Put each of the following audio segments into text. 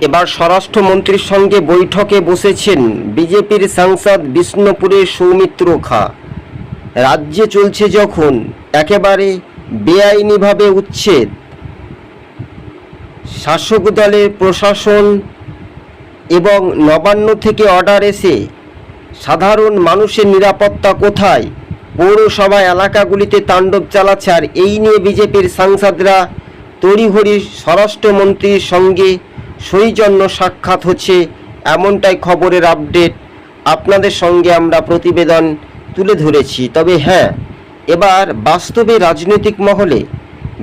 এবার স্বরাষ্ট্রমন্ত্রীর সঙ্গে বৈঠকে বসেছেন বিজেপির সাংসদ বিষ্ণুপুরের সৌমিত্র খা। রাজ্যে চলছে যখন একেবারে বেআইনিভাবে উচ্ছেদ। শাসক দলের প্রশাসন এবং নবান্ন থেকে অর্ডার এসে সাধারণ মানুষের নিরাপত্তা কোথায়? পৌরসভা এলাকাগুলিতে তাণ্ডব চালাচ্ছে আর এই নিয়ে বিজেপির সাংসদরা তড়িঘড়ি স্বরাষ্ট্রমন্ত্রীর সঙ্গে সৌজন্য সাক্ষাৎ হচ্ছে এমনটাই খবরের আপডেট আপনাদের সঙ্গে আমরা প্রতিবেদন তুলে ধরেছি। তবে হ্যাঁ এবার বাস্তবে রাজনৈতিক মহলে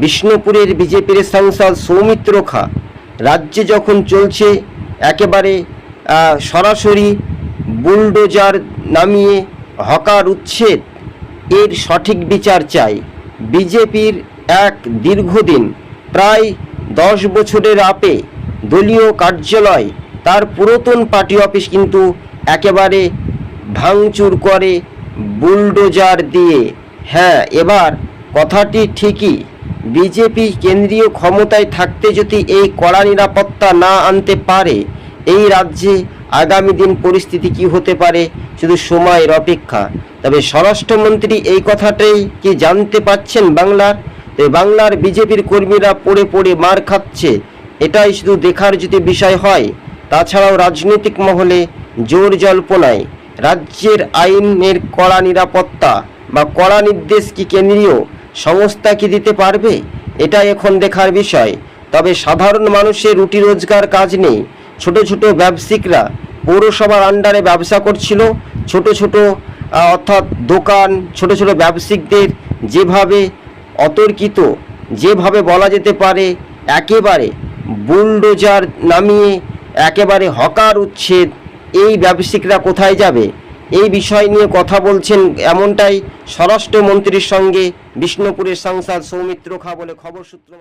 বিষ্ণুপুরের বিজেপির সাংসদ সৌমিত্র খা রাজ্যে যখন চলছে একেবারে সরাসরি বুলডোজার নামিয়ে হকার উচ্ছেদ, এর সঠিক বিচার চাই। বিজেপির এক দীর্ঘদিন, প্রায় দশ বছরের আপে দলীয় কার্যালয়, তার পুরাতন পার্টি অফিস কিন্তু একেবারে ভাঙচুর করে, বুলডোজার দিয়ে। হ্যাঁ এবার কথাটি ঠিকই। বিজেপি কেন্দ্রীয় ক্ষমতায় থাকতে যদি এই কড়া নিরাপত্তা না আনতে পারে, এই রাজ্যে আগামী দিন পরিস্থিতি কি হতে পারে শুধু সময়ের অপেক্ষা। তবে স্বরাষ্ট্রমন্ত্রী এই কথাটাই কি জানতে পাচ্ছেন বাংলার? বাংলার বিজেপির কর্মীরা পড়ে পড়ে মার খাচ্ছে। এটাই শুধু দেখার যদি বিষয় হয়, তাছাড়াও রাজনৈতিক মহলে জোর জল্পনায় রাজ্যের আইনের কড়া নিরাপত্তা বা কড়া নির্দেশ কি কেন্দ্রীয় সংস্থা কি দিতে পারবে? এটা এখন দেখার বিষয়। তবে সাধারণ মানুষের রুটি রোজগার কাজ নেই। ছোট ছোট ব্যবসায়িকরা পৌরসভার আন্ডারে ব্যবসা করছিল। ছোট ছোট অর্থাৎ দোকান, ছোট ছোট ব্যবসায়িকদের যেভাবে অতর্কিত, যেভাবে বলা যেতে পারে, একেবারে বুলডোজার নামিয়ে একেবারে হকার উচ্ছেদ। এই ব্যবসায়িকরা কোথায় যাবে? এই বিষয় নিয়ে কথা বলছেন এমনটাই স্বরাষ্ট্রমন্ত্রীর সঙ্গে বিষ্ণুপুরের সাংসদ সৌমিত্র খা বলে খবর সূত্র